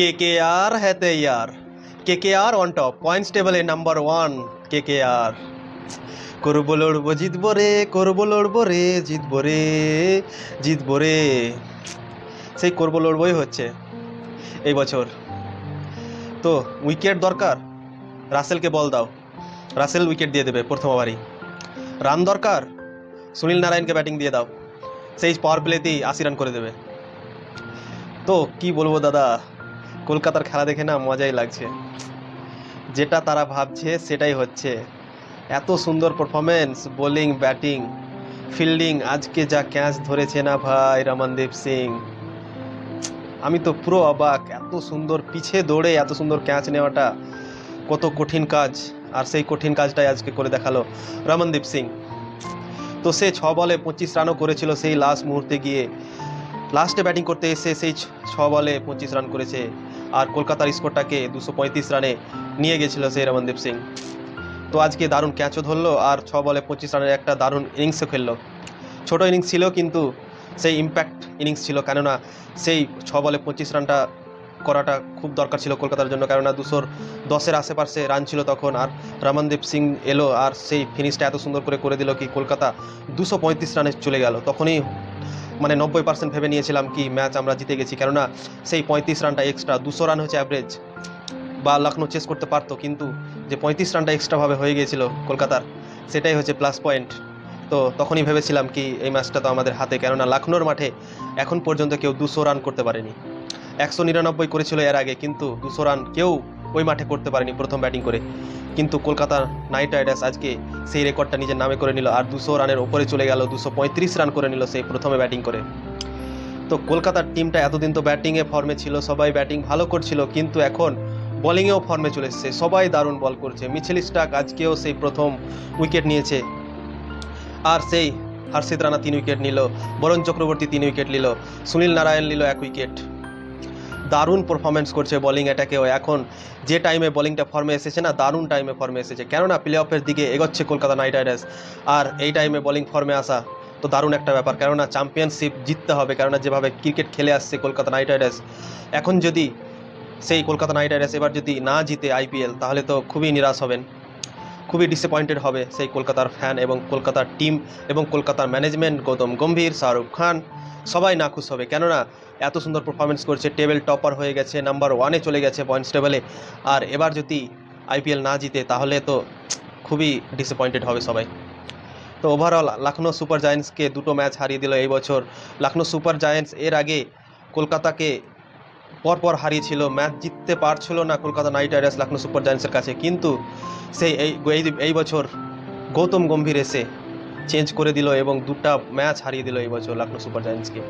কে K R হ্যাতে year K K R on top points টেবলে number one K K R করব লড়বো জিতবো রে করব লড়বো রে জিতবো রে জিতবো রে সেই করব লড়বই হচ্ছে এই বছর। তো উইকেট দরকার, রাসেলকে বল দাও। রাসেল উইকেট দিয়ে দেবে প্রথম ওভারই। রান দরকার, সুনীল নারায়ণকে ব্যাটিং দিয়ে দাও। সেই পাওয়ার প্লেতেই আশি রান করে দেবে। তো কি বলব দাদা? কলকাতার খেলা দেখে না মজাই লাগছে। যেটা তারা ভাবছে সেটাই হচ্ছে। এত সুন্দর পারফরমেন্স বোলিং ব্যাটিং ফিল্ডিং আজকে যা ক্যাচ ধরেছে না ভাই রমনদীপ সিং। আমি তো পুরো অবাক, এত সুন্দর পিছে দৌড়ে এত সুন্দর ক্যাচ নেওয়াটা কত কঠিন কাজ, আর সেই কঠিন কাজটাই আজকে করে দেখাল রমনদীপ সিং। তো সে ছ বলে পঁচিশ রানও করেছিল সেই লাস্ট মুহূর্তে গিয়ে। লাস্টে ব্যাটিং করতে এসে সেই ছ- বলে পঁচিশ রান করেছে। আর কলকাতার স্কোরটাকে দুশো রানে নিয়ে গেছিল সেই রমনদীপ সিং। তো আজকে দারুণ ক্যাচও ধরলো আর ছ বলে পঁচিশ রানের একটা দারুণ ইনিংসও খেললো। ছোট ইনিংস ছিল কিন্তু সেই ইম্প্যাক্ট ইনিংস ছিল, কেননা সেই ছ বলে পঁচিশ রানটা করাটা খুব দরকার ছিল কলকাতার জন্য, কেননা দুশোর দশের আশেপাশে রান ছিল তখন আর রমনদীপ সিং এলো আর সেই ফিনিশটা এত সুন্দর করে করে দিল কি কলকাতা দুশো পঁয়ত্রিশ রানে চলে গেল। তখনই মানে নব্বই পার্সেন্ট ভেবে নিয়েছিলাম কি ম্যাচ আমরা জিতে গেছি। কেননা সেই পঁয়ত্রিশ রানটা এক্সট্রা দুশো রান হচ্ছে অ্যাভারেজ বা লখনৌ চেস করতে পারতো, কিন্তু যে পঁয়ত্রিশ রানটা এক্সট্রাভাবে হয়ে গিয়েছিল কলকাতার, সেটাই হচ্ছে প্লাস পয়েন্ট তো তখনই ভেবেছিলাম কি এই ম্যাচটা তো আমাদের হাতে, কেননা লখনৌর মাঠে এখন পর্যন্ত কেউ দুশো রান করতে পারেনি। একশো নিরানব্বই করেছিল এর আগে, কিন্তু দুশো রান কেউ ওই মাঠে করতে পারেনি প্রথম ব্যাটিং করে। কিন্তু কলকাতা নাইট রাইডার্স আজকে সেই রেকর্ডটা নিজের নামে করে নিল আর দুশো রানের ওপরে চলে গেল, দুশো পঁয়ত্রিশ রান করে নিল সেই প্রথমে ব্যাটিং করে। তো কলকাতার টিমটা এতদিন তো ব্যাটিংয়ে ফর্মে ছিল, সবাই ব্যাটিং ভালো করছিল, কিন্তু এখন বোলিংয়েও ফর্মে চলে এসছে, সবাই দারুণ বল করছে। মিচেল স্টাক আজকেও সেই প্রথম উইকেট নিয়েছে। আর সেই হর্ষিত রানা তিন উইকেট নিল, বরুণ চক্রবর্তী তিন উইকেট নিল, সুনীল নারায়ণ নিল এক উইকেট দারুণ পারফরমেন্স করছে বোলিং অ্যাটাকেও এখন যে টাইমে বলিংটা ফর্মে এসেছে না, দারুণ টাইমে ফর্মে এসেছে। কেননা প্লে অফের দিকে এগোচ্ছে কলকাতা নাইট রাইডার্স। আর এই টাইমে বোলিং ফর্মে আসা তো দারুণ একটা ব্যাপার। কেননা চ্যাম্পিয়নশিপ জিততে হবে, কেননা যেভাবে ক্রিকেট খেলে আসছে কলকাতা নাইট রাইডার্স। এখন যদি সেই কলকাতা নাইট রাইডার্স এবার যদি না জিতে আইপিএল তাহলে তো খুবই নিরাশ হবেন। খুবই ডিসঅ্যাপয়েন্টেড হবে সেই কলকাতার ফ্যান এবং কলকাতার টিম এবং কলকাতার ম্যানেজমেন্ট গৌতম গম্ভীর, শাহরুখ খান। সবাই নাখুশ হবে। কেননা এত সুন্দর পারফরমেন্স করছে টেবিল টপার হয়ে গেছে নাম্বার ওয়ানে চলে গেছে পয়েন্টস টেবিলে আর এবার যদি আইপিএল না জিতে, তাহলে তো খুবই ডিসঅ্যাপয়েন্টেড হবে সবাই। তো ওভারঅল লখনৌ সুপার জায়েন্টসকে দুটো ম্যাচ হারিয়ে দিল এই বছর। লখনৌ সুপার জায়েন্টস এর আগে কলকাতাকে পরপর হারিয়েছিল ম্যাচ জিততে পারছিল না Kolkata knight riders Lucknow super জায়েন্টসের কাছে। কিন্তু সেই এই, এই- এই বছর গৌতম গম্ভীর এসে চেঞ্জ করে দিল এবং দুটা ম্যাচ হারিয়ে দিল এই বছর লখনৌ সুপার জায়েন্টসকে।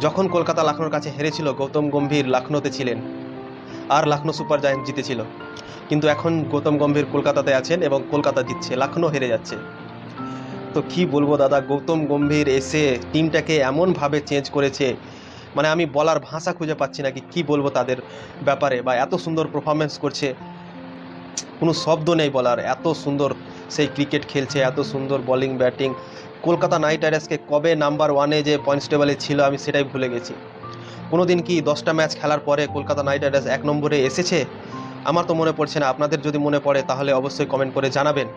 যখন কলকাতা লখনৌর কাছে হেরেছিল, গৌতম গম্ভীর লখনৌতে ছিলেন আর লখনৌ সুপার জায়েন্ট জিতেছিল। কিন্তু এখন গৌতম গম্ভীর কলকাতাতে আছেন এবং কলকাতা জিতছে, লখনৌ হেরে যাচ্ছে। তো কি বলব দাদা, গৌতম গম্ভীর এসে টিমটাকে এমনভাবে চেঞ্জ করেছে মানে আমি বলার ভাষা খুঁজে পাচ্ছি না কি, কী বলব তাদের ব্যাপারে বা এত সুন্দর পারফরমেন্স করছে। কোনো শব্দ নেই বলার, এত সুন্দর সেই ক্রিকেট খেলছে, এত সুন্দর বোলিং ব্যাটিং কলকাতা নাইট রাইডার্সকে কবে নাম্বার ওয়ানে যে পয়েন্টস টেবলে ছিল, আমি সেটাই ভুলে গেছি। কোনো দিন কি দশটা ম্যাচ খেলার পরে কলকাতা নাইট রাইডার্স এক নম্বরে এসেছে? আমার তো মনে পড়ছে না। আপনাদের যদি মনে পড়ে, তাহলে অবশ্যই কমেন্ট করে জানাবেন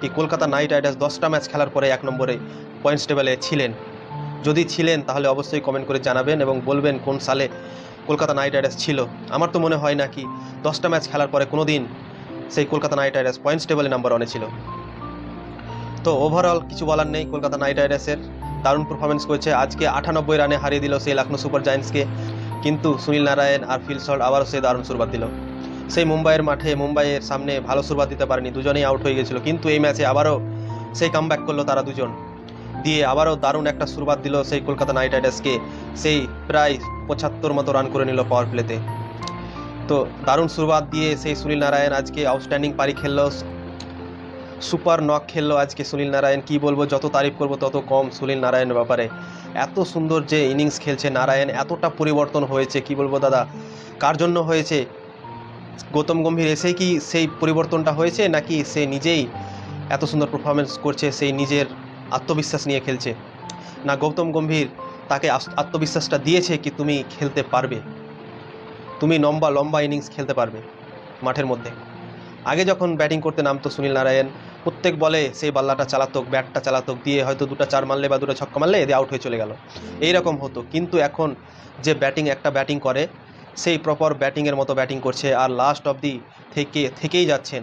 কি কলকাতা নাইট রাইডার্স দশটা ম্যাচ খেলার পরে এক নম্বরে পয়েন্টস টেবলে ছিলেন। যদি ছিলেন, তাহলে অবশ্যই কমেন্ট করে জানাবেন এবং বলবেন কোন সালে কলকাতা নাইট রাইডার্স ছিল। আমার তো মনে হয় না কি দশটা ম্যাচ খেলার পরে কোনো দিন সেই কলকাতা নাইট রাইডার্স পয়েন্টস টেবলে নাম্বার ওয়ানে ছিল। তো ওভারঅল কিছু বলার নেই, কলকাতা নাইট রাইডার্সের দারুণ পারফরমেন্স করেছে। আজকে আটানব্বই রানে হারিয়ে দিল সেই লখনৌ সুপার জায়েন্টসকে। কিন্তু সুনীল নারায়ণ আর ফিল শট আবারও সেই দারুণ শুরুবাত দিল। সেই মুম্বাইয়ের মাঠে, মুম্বাইয়ের সামনে ভালো শুরুবাত দিতে পারেনি, দুজনেই আউট হয়ে গেছিল। কিন্তু এই ম্যাচে আবারও সেই কামব্যাক করল তারা দুজন। দিয়ে আবারও দারুণ একটা শুরুবাত দিল সেই কলকাতা নাইট রাইডার্সকে। সেই প্রায় পঁচাত্তর মতো রান করে নিল পাওয়ার প্লেতে তো দারুণ শুরুবাত দিয়ে সেই সুনীল নারায়ণ আজকে আউটস্ট্যান্ডিং পারি খেললো। সুপার নক খেললো আজকে সুনীল নারায়ণ। কি বলব, যত তারিফ করব, তত কম সুনীল নারায়ণের ব্যাপারে। এত সুন্দর যে ইনিংস খেলছে নারায়ণ, এতটা পরিবর্তন হয়েছে, কি বলব দাদা? কার জন্য হয়েছে? গৌতম গম্ভীর এসেই কি সেই পরিবর্তনটা হয়েছে, নাকি সে নিজেই এত সুন্দর পারফরমেন্স করছে, সেই নিজের আত্মবিশ্বাস নিয়ে খেলছে? না, গৌতম গম্ভীর তাকে আত্মবিশ্বাসটা দিয়েছে কি তুমি খেলতে পারবে? তুমি লম্বা লম্বা ইনিংস খেলতে পারবে মাঠের মধ্যে। আগে যখন ব্যাটিং করতে নামতো সুনীল নারায়ণ প্রত্যেক বলে সেই বাল্লাটা চালাতক ব্যাটটা চালাতো দিয়ে হয়তো দুটো চার মারলে বা দুটো ছক্কা মারলে এদের আউট হয়ে চলে গেল। এইরকম হতো। কিন্তু এখন যে ব্যাটিং একটা ব্যাটিং করে সেই প্রপার ব্যাটিংয়ের মতো ব্যাটিং করছে। আর লাস্ট অব দি থেকে থেকেই যাচ্ছেন